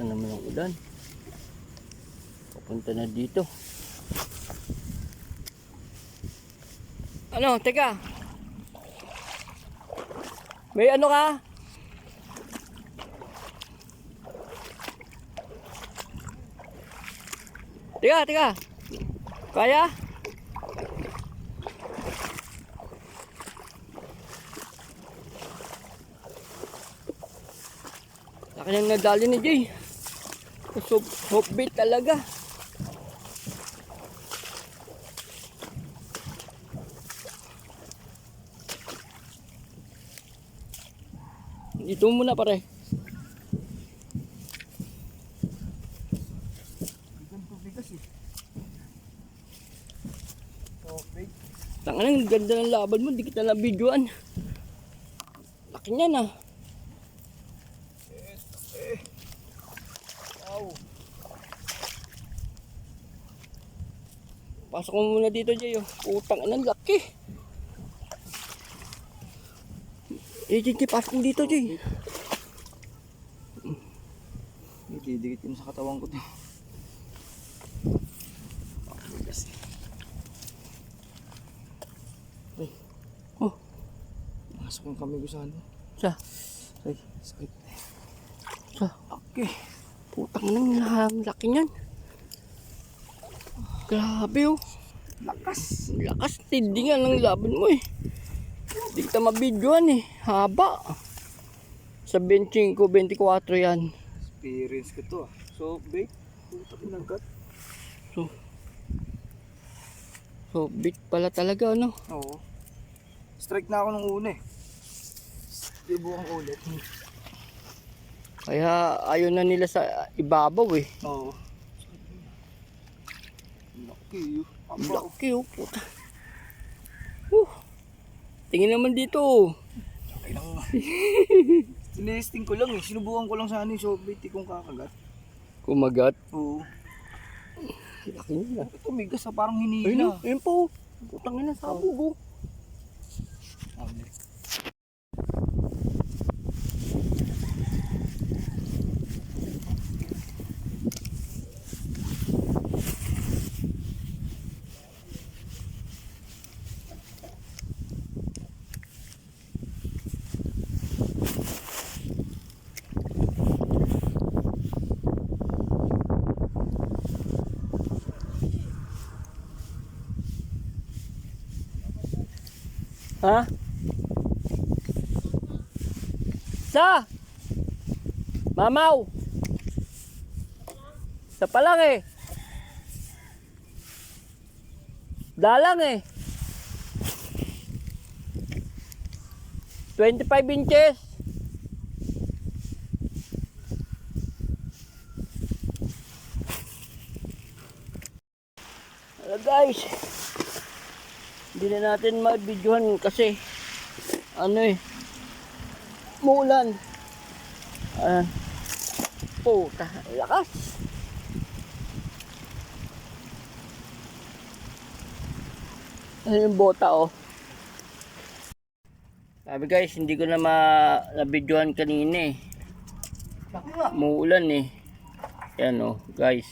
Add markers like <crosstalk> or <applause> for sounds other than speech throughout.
na naman ang ulan. Papunta na dito. Ano, teka. May ano ka? Teka, teka. Kaya? Laki nang nadali ni Jay. So, hope beat talaga. Dito muna pare. Tangan ang ganda ng laban mo, di kita na videoan. Laki niya na. Pasok mo muna dito, Jay. Oh. Putang ina, laki. Eh, Jay, Jay, pasok mo dito, Jay. May didikit yun sa katawan ko. Ay. Oh. Masok yung kamay ko sa ano. Sa, Ay, sakit. sa, okay. Putang ina, ang laki niyan. Grabe, oh. Lakas. Lakas, tindi nga ng laban mo, eh. Di kita mabidyoan, eh. Haba. Sa 25, 24 yan. Experience ko to ah. So, bait. Puta pinangkat. So, big pala talaga, ano? Oo. Strike na ako nung una eh. Dibukan ko ulit. Kaya ayaw na nila sa ibabaw, eh. Oo. Laki yun. Laki, oh, puta. Uh, tingin naman dito, oh. Okay lang <laughs> nga. Tinesting ko lang eh. Sinubukan ko lang sana yung sorbet kung kakagat. Kumagat. Oo. Laki niya. Ito migas na parang Ayun, hinihila. oh, ayun po. Putang ina, sabog, oh. Ha? Sa? Mamaw? Sa pa lang eh. Dalang eh. 25 inches. Hello guys. Hindi na natin ma-videohan kasi ano eh muulan. Ah. puta, lakas. Ano yung bota oh. Sabi guys, hindi ko na ma na-videohan kanina eh. Muulan eh. Yan oh, guys.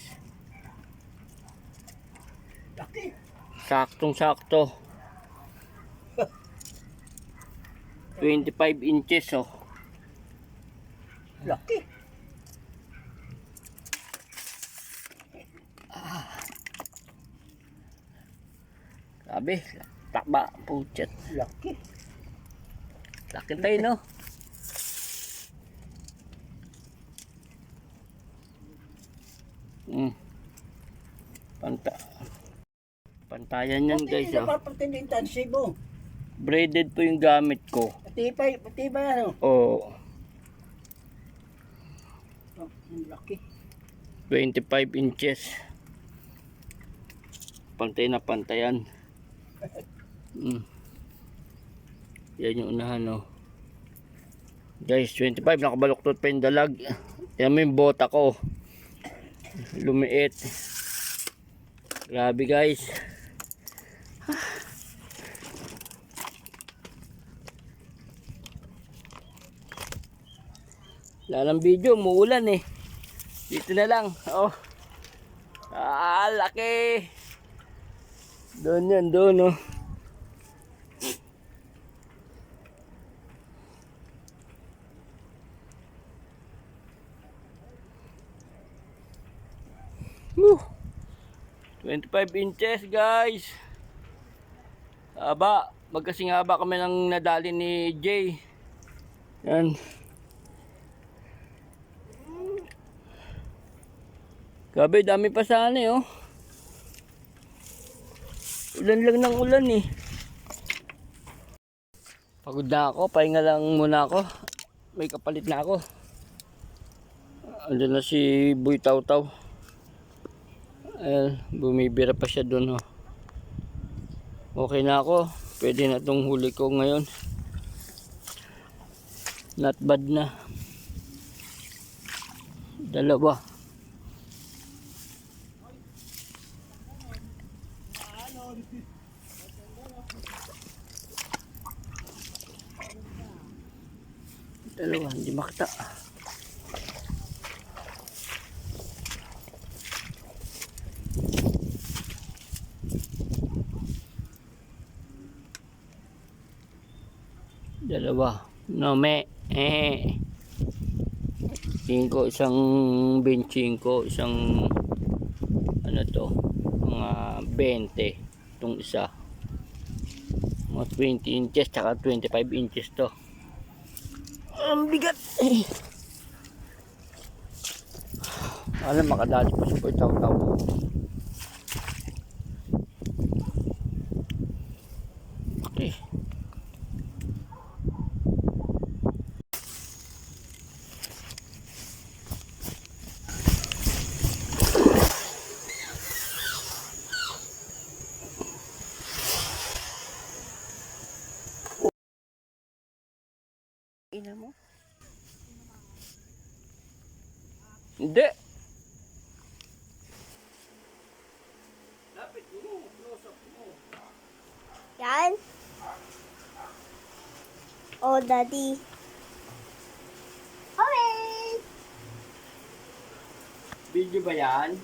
Saktong sakto. 25 inches oh. Laki. Sabi, takba, puchet. Laki. Laki tayo no. Mm. Panta. Pantayan yan guys oh. Pati mo. Braided po yung gamit ko. Pati pa, pati ba ano? Oh, Oh, ang laki. 25 inches. Pantay na pantayan. <laughs> Mm. Yan yung unahan, no. Guys, 25. Nakabaluktot pa yung dalag. Yan mo yung bota ko. Lumiit. Grabe, guys. Wala ng video, muulan eh. Dito na lang. Oh. Ah, laki. Doon yan, doon oh. Woo. 25 inches guys. Aba, magkasing haba kami ng nadali ni Jay. Yan. Grabe, dami pa sana eh, oh. Ulan lang ng ulan eh. Pagod na ako, pahinga lang muna ako. May kapalit na ako. Andun na si Boy Taw Taw. Ayan, bumibira pa siya doon, oh. Okay na ako. Pwede na tong huli ko ngayon. Not bad na. Dalawa. Dalawa, hindi makita. Dalawa. No, me. Eh. Ko isang benching ko, isang ano to, mga 20 itong isa. Mga 20 inches tsaka 25 inches to. Ang bigat! Eh. alam makadali pa sa 4,000 Ina mo? Hindi. Lapit mo, close up mo. Yan. Oh, daddy. Okay. Video ba yan?